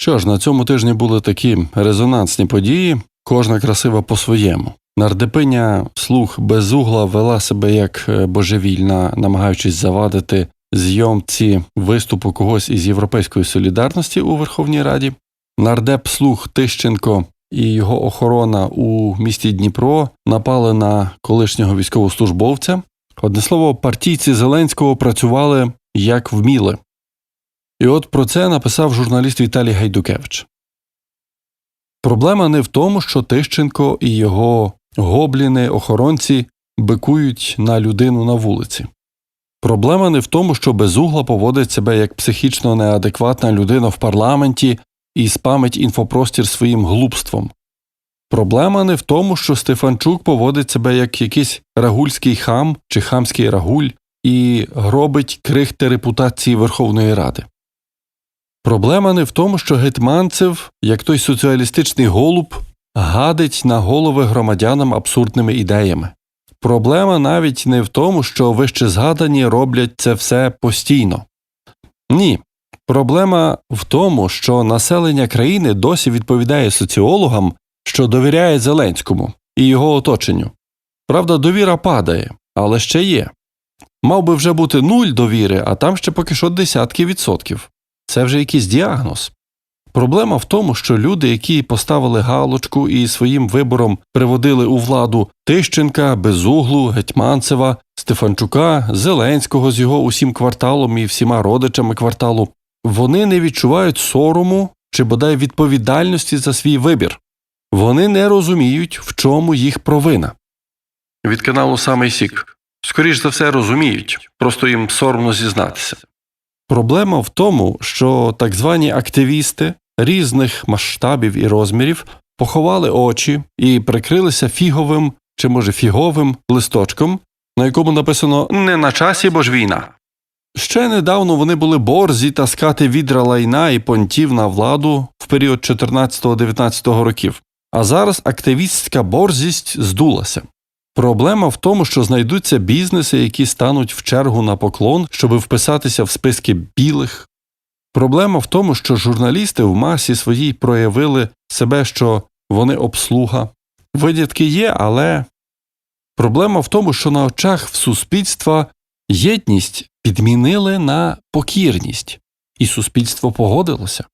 Що ж, на цьому тижні були такі резонансні події, кожна красива по-своєму. Нардепиня слух безугла вела себе як е, божевільна, намагаючись завадити зйомці виступу когось із Європейської солідарності у Верховній Раді. Нардеп слух Тищенко і його охорона у місті Дніпро напали на колишнього військовослужбовця. Одне слово, партійці Зеленського працювали як вміли. І от про це написав журналіст Віталій Гайдукевич. Проблема не в тому, що Тищенко і його гобліни, охоронці бикують на людину на вулиці. Проблема не в тому, що безугла поводить себе як психічно неадекватна людина в парламенті і спамить інфопростір своїм глупством. Проблема не в тому, що Стефанчук поводить себе як якийсь рагульський хам чи хамський рагуль і гробить крихти репутації Верховної Ради. Проблема не в тому, що гетьманцев, як той соціалістичний голуб, гадить на голови громадянам абсурдними ідеями. Проблема навіть не в тому, що вище згадані роблять це все постійно. Ні. Проблема в тому, що населення країни досі відповідає соціологам, що довіряє Зеленському і його оточенню. Правда, довіра падає, але ще є. Мав би вже бути нуль довіри, а там ще поки що десятки відсотків. Це вже якийсь діагноз. Проблема в тому, що люди, які поставили галочку і своїм вибором приводили у владу Тищенка, Безуглу, Гетьманцева, Стефанчука, Зеленського з його усім кварталом і всіма родичами кварталу, вони не відчувають сорому чи бодай відповідальності за свій вибір. Вони не розуміють, в чому їх провина. Від каналу Самий Сік. Скоріш за все розуміють, просто їм соромно зізнатися. Проблема в тому, що так звані активісти різних масштабів і розмірів поховали очі і прикрилися фіговим чи, може, фіговим листочком, на якому написано Не на часі, бо ж війна. Ще недавно вони були борзі таскати відра лайна і понтів на владу в період 14-19 років, а зараз активістська борзість здулася. Проблема в тому, що знайдуться бізнеси, які стануть в чергу на поклон, щоб вписатися в списки білих. Проблема в тому, що журналісти в масі своїй проявили себе, що вони обслуга. Винятки є, але проблема в тому, що на очах в суспільства єдність підмінили на покірність, і суспільство погодилося.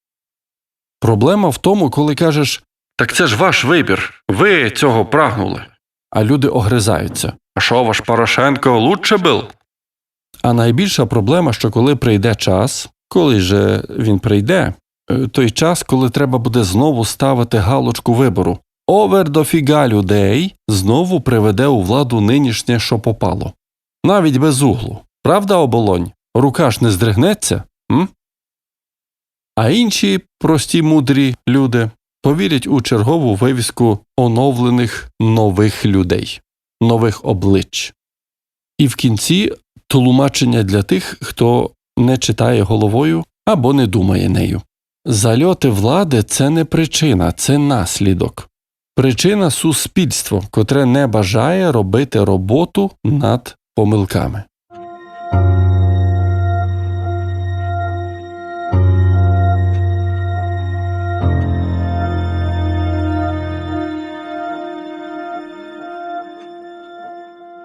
Проблема в тому, коли кажеш так це ж ваш вибір, ви цього прагнули а люди огризаються. А що ваш Порошенко лучше був? А найбільша проблема, що коли прийде час, коли же він прийде, е, той час, коли треба буде знову ставити галочку вибору. Овер дофіга людей знову приведе у владу нинішнє, що попало. Навіть без углу. Правда, оболонь? Рука ж не здригнеться? М? А інші прості мудрі люди повірять у чергову вивіску оновлених нових людей, нових облич. І в кінці тлумачення для тих, хто не читає головою або не думає нею. Зальоти влади це не причина, це наслідок. Причина суспільство, котре не бажає робити роботу над помилками.